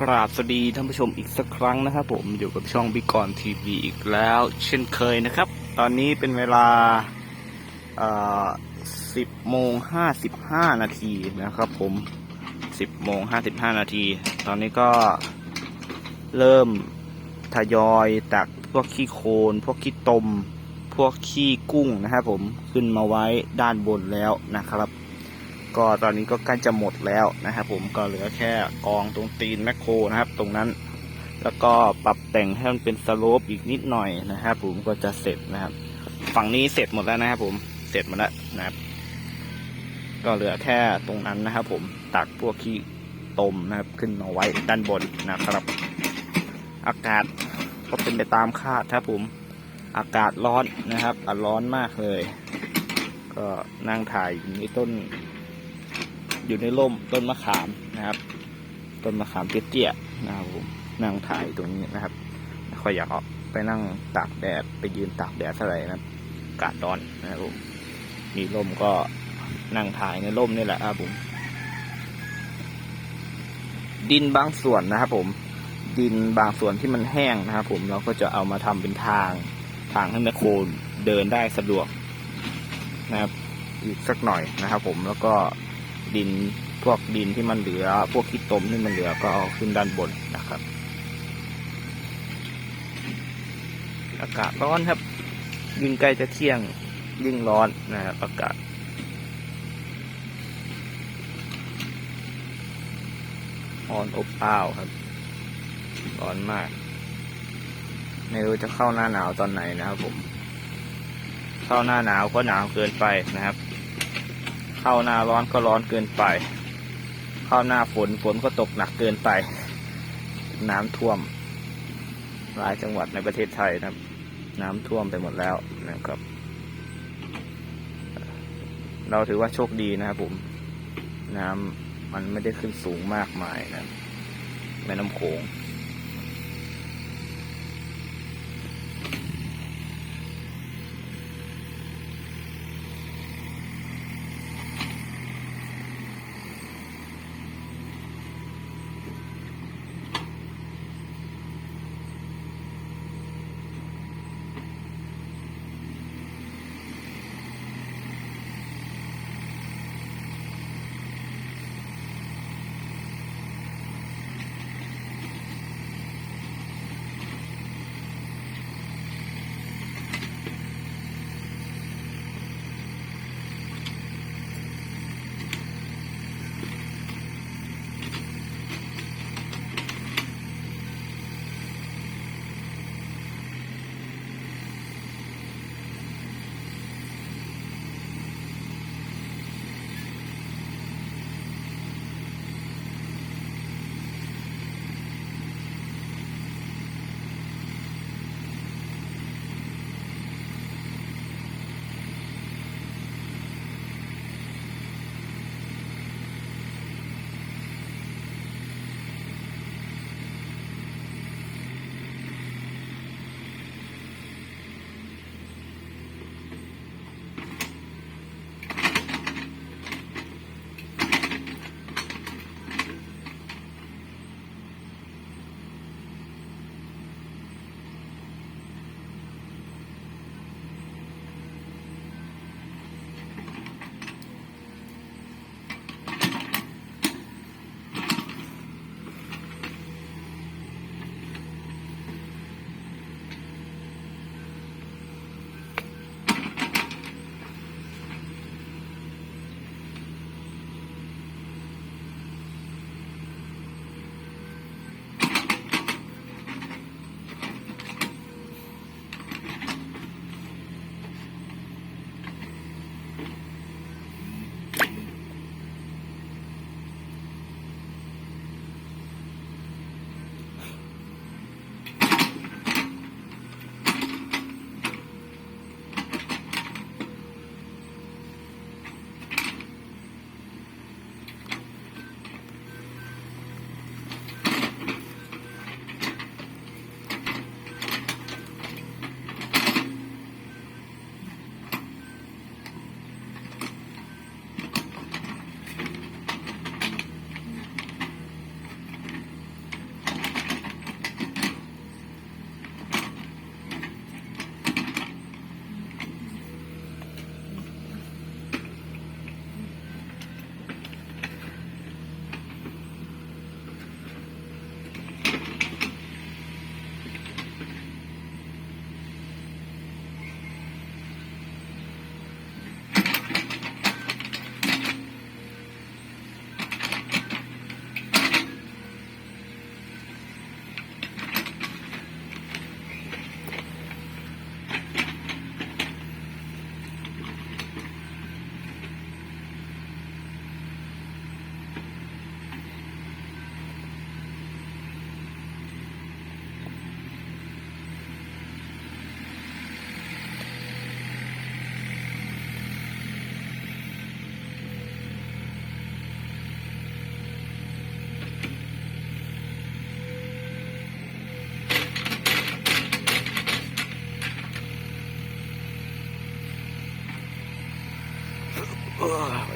กราบสวัสดีท่านผู้ชมอีกสักครั้งนะครับผมอยู่กับช่องบิกอนทีวีอีกแล้ว เช่นเคยนะครับ ตอนนี้เป็นเวลาเอ่อสิบโมงห้าสิบห้านาทีนะครับผมสิบโมงห้าสิบห้านาที ตอนนี้ก็เริ่มทยอยตักพวกขี้โคลนพวกขี้ตม พวกขี้กุ้งนะครับผมขึ้นมาไว้ด้านบนแล้วนะครับ ก็ตอนนี้ก็ใกล้จะหมดแล้วนะครับผมก็เหลือแค่กองตรงตีนแมคโครนะครับ ตรงนั้นแล้วก็ปรับแต่งให้มันเป็นสโลปอีกนิดหน่อยนะครับผมก็จะเสร็จนะครับ ฝั่งนี้เสร็จหมดแล้วนะครับผมเสร็จหมดแล้วนะครับ ก็เหลือแค่ตรงนั้นนะครับ ผมตักพวกขี้ตมนะครับ ขึ้นมาไว้ด้านบนนะครับ อากาศก็เป็นไปตามคาดครับผมอากาศร้อนนะครับอร้อนมากเลย ก็นั่งถ่ายอยู่ในต้น อยู่ในร่มต้นมะขามนะครับ ต้นมะขามเตี้ยๆนะครับผมนั่งถ่ายตรงนี้นะครับไม่ค่อยอยากออกไปนั่งตากแดดไปยืนตากแดดเท่าไหร่นะอากาศร้อนนะครับผมมีร่มก็นั่งถ่ายในร่มนี่แหละครับผม ดินบางส่วนนะครับผม ดินบางส่วนที่มันแห้งนะครับผมเราก็จะเอามาทำเป็นทางทางให้แมคโครเดินได้สะดวกนะครับ อีกสักหน่อยนะครับผมแล้วก็ ดินพวกดินที่มันเหลือ พวกขี้ตมที่มันเหลือก็เอาขึ้นด้านบนนะครับ อากาศร้อนครับ ยิ่งใกล้จะเที่ยงยิ่งร้อนนะครับอากาศร้อนอบอ้าวครับ ร้อนมาก ไม่รู้จะเข้าหน้าหนาวตอนไหนนะครับผม เข้าหน้าหนาวก็หนาวเกินไปนะครับ เข้าหน้าร้อนก็ร้อนเกินไป เข้าหน้าฝนฝนก็ตกหนักเกินไป น้ำท่วมหลายจังหวัดในประเทศไทยนะครับ น้ำท่วมไปหมดแล้วนะครับ เราถือว่าโชคดีนะครับผม น้ำมันไม่ได้ขึ้นสูงมากมายนะแม่น้ำโขง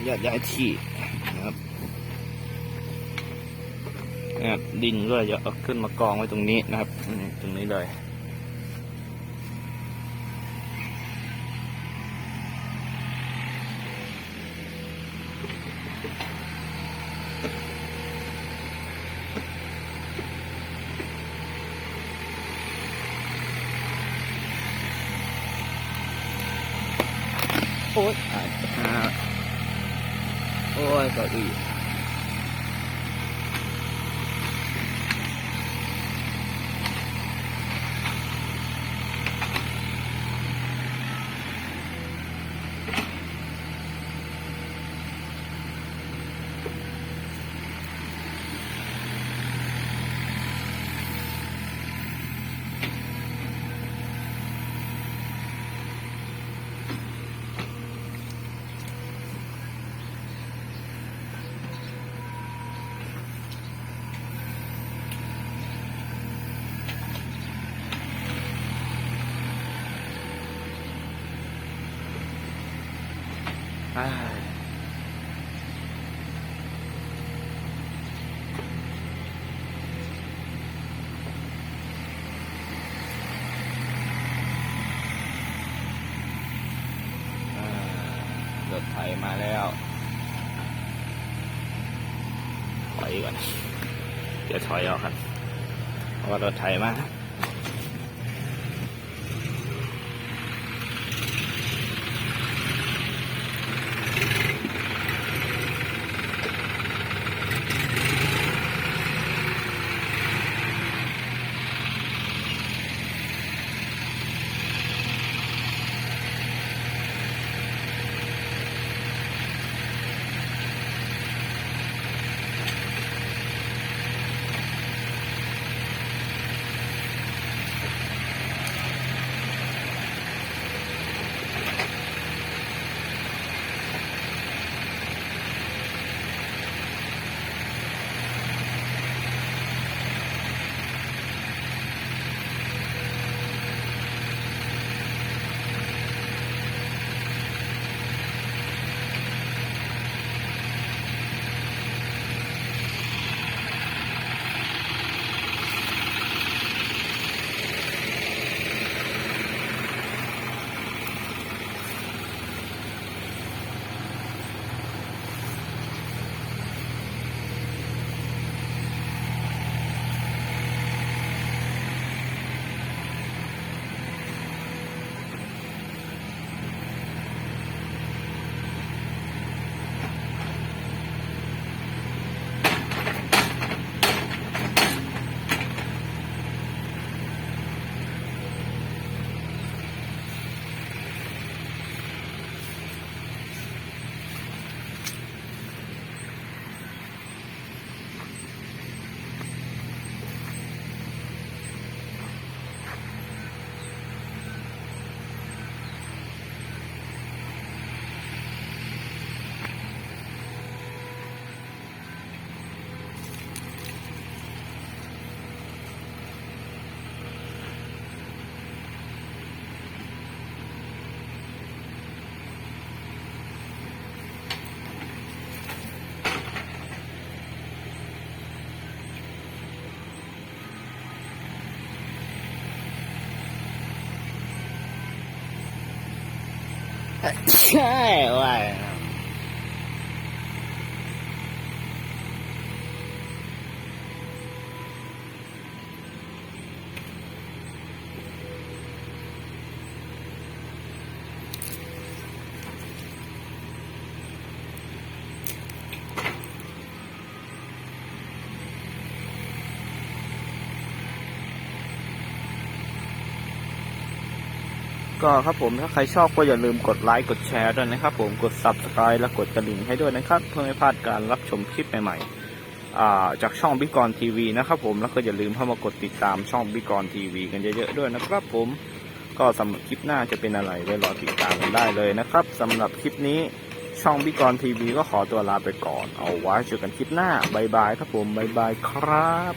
ญาตย้ายที่นะครับนะครับดินก็จะเอาขึ้นมากองไว้ตรงนี้นะครับตรงนี้เลยโอ๊ยอ่าอ่า โอ้ยเก็อี รถไถมาแล้วถอยก่อนเดี๋ยวถอยออกกันเพราะว่ารถไถมา ใช่ว่ ก็ครับผมถ้าใครชอบก็อย่าลืมกดไลค์กดแชร์ด้วยนะครับ ผมกด subscribe และกดกระดิ่งให้ด้วยนะครับ เพื่อไม่พลาดการรับชมคลิปใหม่ๆอ่จากช่องบิกรทีวีนะครับผมแล้วก็อย่าลืมเข้ามากดติดตามช่องบิกรทีวีกันเยอะๆด้วยนะครับ ผมก็สำหรับคลิปหน้าจะเป็นอะไรไว้รอติดตามกันได้เลยนะครับสำหรับคลิปนี้ช่องบิกรทีวีก็ขอตัวลาไปก่อน เอาไว้เจอกันคลิปหน้าบายบายครับผมบายบายครับ